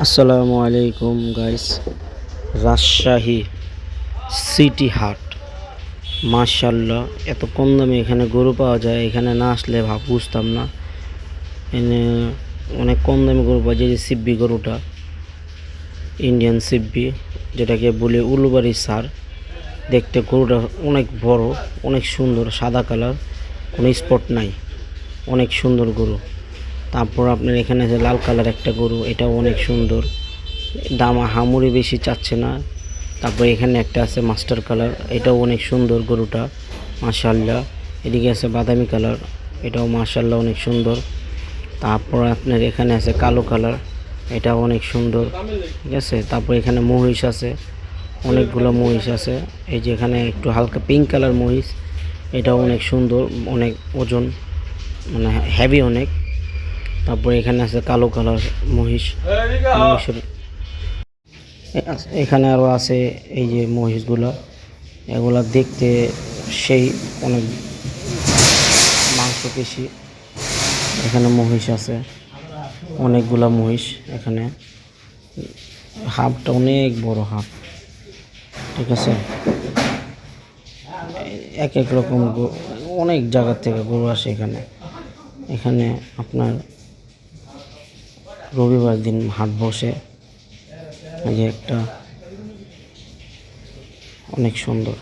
আসসালামু আলাইকুম guys Rajshahi city হাট। মাশাল্লাহ এত কম দামে এখানে গরু পাওয়া যায়, এখানে না আসলে ভাব, বুঝতাম না। এনে অনেক কম দামে গরু পাওয়া যায় যে সিব্বি গরুটা ইন্ডিয়ান সিব্বি যেটাকে বলে উলুবাড়ি সার। দেখতে গরুটা অনেক বড়, অনেক সুন্দর, সাদা কালার কোনো স্পট নাই, অনেক সুন্দর গরু। তারপর আপনার এখানে আছে লাল কালার একটা গরু, এটাও অনেক সুন্দর। দাম হামুরি বেশি চাচ্ছে না। তারপর এখানে একটা আছে মাস্টার কালার, এটাও অনেক সুন্দর গরুটা মাশাল্লাহ এদিকে আছে বাদামি কালার, এটাও মাশাল্লাহ অনেক সুন্দর। তারপর আপনার এখানে আছে কালো কালার, এটাও অনেক সুন্দর। ঠিক আছে? তারপর এখানে মহিষ আছে, অনেকগুলো মহিষ আছে। এই যে এখানে একটু হালকা পিঙ্ক কালার মহিষ, এটাও অনেক সুন্দর, অনেক ওজন মানে হেভি অনেক। তারপরে এখানে আছে কালো কালার মহিষ, মহিষের এখানে আরও আছে এই যে মহিষগুলো। এগুলা দেখতে সেই অনেক মাংস পেশি এখানে মহিষ আছে, অনেকগুলা মহিষ এখানে। হাফটা অনেক বড় হাফ ঠিক আছে? এক এক রকম অনেক জায়গার থেকে গরু আসে এখানে। এখানে আপনার রবিবার দিন হাট বসে। যে একটা অনেক সুন্দর।